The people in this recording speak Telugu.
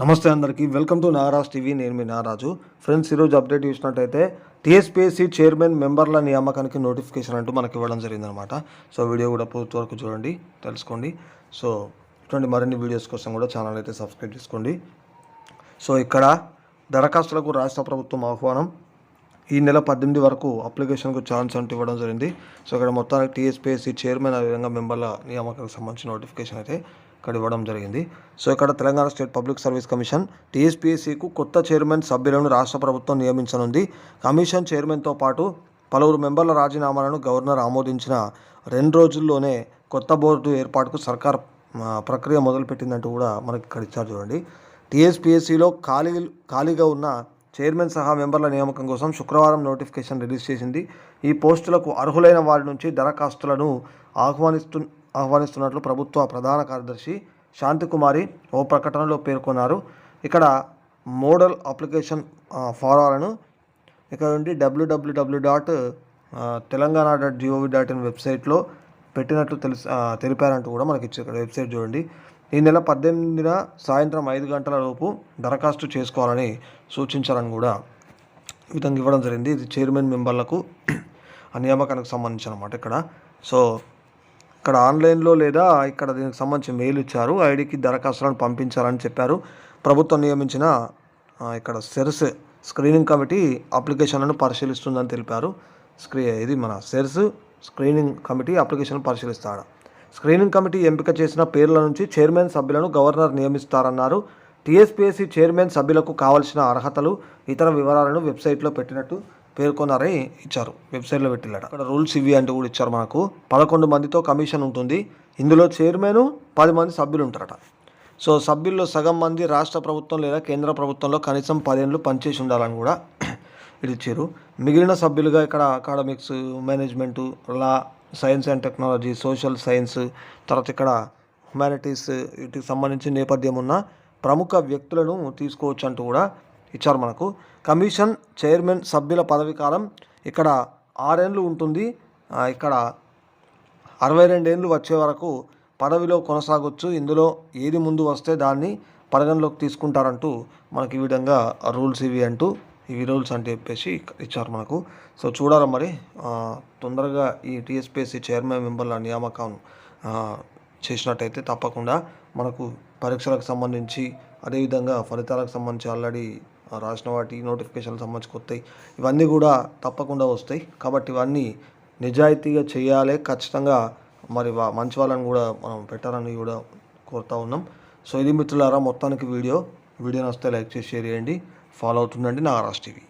నమస్తే అందరికీ. వెల్కమ్ టు నారాజ్ టీవీ నేను మీ నారాజు. ఫ్రెండ్స్ ఈరోజు అప్డేట్ చూసినట్టయితే టీఎస్పీఎస్సీ చైర్మన్ మెంబర్ల నియామకానికి నోటిఫికేషన్ అంటూ మనకి ఇవ్వడం జరిగిందనమాట సో వీడియో కూడా పూర్తి వరకు చూడండి తెలుసుకోండి. సో ఇటువంటి మరిన్ని వీడియోస్ కోసం కూడా ఛానల్ అయితే సబ్స్క్రైబ్ చేసుకోండి. సో ఇక్కడ దరఖాస్తులకు రాష్ట్ర ప్రభుత్వం ఆహ్వానం. ఈ నెల పద్దెనిమిది వరకు అప్లికేషన్కు ఛాన్స్ అంటూ ఇవ్వడం జరిగింది. సో ఇక్కడ మొత్తానికి టీఎస్పీఎస్సీ చైర్మన్ అదేవిధంగా మెంబర్ల నియామకానికి సంబంధించిన నోటిఫికేషన్ అయితే ఇక్కడ ఇవ్వడం జరిగింది. సో ఇక్కడ Telangana state public service commission టీఎస్పీఎస్సీకు కొత్త చైర్మన్ సభ్యులను రాష్ట్ర ప్రభుత్వం నియమించనుంది. కమిషన్ చైర్మన్తో పాటు పలువురు మెంబర్ల రాజీనామాలను గవర్నర్ ఆమోదించిన రెండు రోజుల్లోనే కొత్త బోర్డు ఏర్పాటుకు సర్కార్ ప్రక్రియ మొదలుపెట్టిందంటూ కూడా మనకి ఇక్కడ ఇచ్చారు చూడండి. టీఎస్పీఎస్సీలో ఖాళీ ఖాళీగా ఉన్న చైర్మన్ సహా మెంబర్ల నియామకం కోసం శుక్రవారం నోటిఫికేషన్ రిలీజ్ చేసింది. ఈ పోస్టులకు అర్హులైన వారి నుంచి దరఖాస్తులను ఆహ్వానిస్తు ఆహ్వానిస్తున్నట్లు ప్రభుత్వ ప్రధాన కార్యదర్శి శాంతికుమారి ఓ ప్రకటనలో పేర్కొన్నారు. ఇక్కడ మోడల్ అప్లికేషన్ ఫారాలను ఇక్కడ నుండి W W W dot Telangana dot G O V dot in వెబ్సైట్లో పెట్టినట్లు తెలుసు తెలిపారంటూ కూడా మనకి ఇచ్చారు ఇక్కడ వెబ్సైట్ చూడండి. ఈ నెల పద్దెనిమిదిన సాయంత్రం ఐదు గంటల లోపు దరఖాస్తు చేసుకోవాలని సూచించాలని కూడా ఈ విధంగా ఇవ్వడం జరిగింది. ఇది చైర్మన్ మెంబర్లకు ఆ నియామకానికి సంబంధించి అనమాట ఇక్కడ. సో ఇక్కడ ఆన్లైన్లో లేదా ఇక్కడ దీనికి సంబంధించి మెయిల్ ఇచ్చారు. ఐడికి దరఖాస్తులను పంపించాలని చెప్పారు. ప్రభుత్వం నియమించిన ఇక్కడ సెర్స్ స్క్రీనింగ్ కమిటీ అప్లికేషన్లను పరిశీలిస్తుందని తెలిపారు. స్క్రీ ఇది మన సెర్స్ స్క్రీనింగ్ కమిటీ అప్లికేషన్ పరిశీలిస్తాడు. స్క్రీనింగ్ కమిటీ ఎంపిక చేసిన పేర్ల నుంచి చైర్మన్ సభ్యులను గవర్నర్ నియమిస్తారన్నారు. టీఎస్పీఎస్సీ చైర్మన్ సభ్యులకు కావలసిన అర్హతలు ఇతర వివరాలను వెబ్సైట్లో పెట్టినట్టు పేర్కొన్నారని ఇచ్చారు. వెబ్సైట్లో పెట్టిల్లాడు అక్కడ రూల్స్ ఇవి అంటూ కూడా ఇచ్చారు మనకు. పదకొండు మందితో కమిషన్ ఉంటుంది. ఇందులో చైర్మన్ పది మంది సభ్యులు ఉంటారట సో సభ్యుల్లో సగం మంది రాష్ట్ర ప్రభుత్వం లేదా కేంద్ర ప్రభుత్వంలో కనీసం పదేళ్ళు పనిచేసి ఉండాలని కూడా ఇది ఇచ్చారు మిగిలిన సభ్యులుగా ఇక్కడ academics management law science and technology social science తర్వాత ఇక్కడ హ్యుమానిటీస్ వీటికి సంబంధించి నేపథ్యం ఉన్న ప్రముఖ వ్యక్తులను తీసుకోవచ్చు అంటూ కూడా ఇచ్చారు మనకు. కమిషన్ చైర్మన్ సభ్యుల పదవి కాలం ఇక్కడ ఆరేళ్ళు ఉంటుంది. ఇక్కడ అరవై రెండేళ్ళు వచ్చే వరకు పదవిలో కొనసాగొచ్చు. ఇందులో ఏది ముందు వస్తే దాన్ని పరిగణలోకి తీసుకుంటారంటూ మనకి ఈ విధంగా రూల్స్ ఇవి అంటూ ఇవి రూల్స్ అని చెప్పేసి ఇచ్చారు మనకు. సో చూడాలి మరి. తొందరగా ఈ టీఎస్పీఎస్సీ చైర్మన్ మెంబర్ల నియామకం చేసినట్టయితే తప్పకుండా మనకు పరీక్షలకు సంబంధించి అదేవిధంగా ఫలితాలకు సంబంధించి ఆల్రెడీ రాసిన వాటి నోటిఫికేషన్ సంబంధించి వస్తాయి ఇవన్నీ కూడా తప్పకుండా వస్తాయి. కాబట్టి ఇవన్నీ నిజాయితీగా చేయాలి ఖచ్చితంగా మరి వా- మంచి వాళ్ళని కూడా మనం పెట్టాలని కూడా కోరుతా ఉన్నాం. సో ఇది మిత్రులారా మొత్తానికి వీడియో. వీడియో నచ్చితే లైక్ చేసి షేర్ చేయండి. ఫాలో అవుతుందండి నా టీవీ.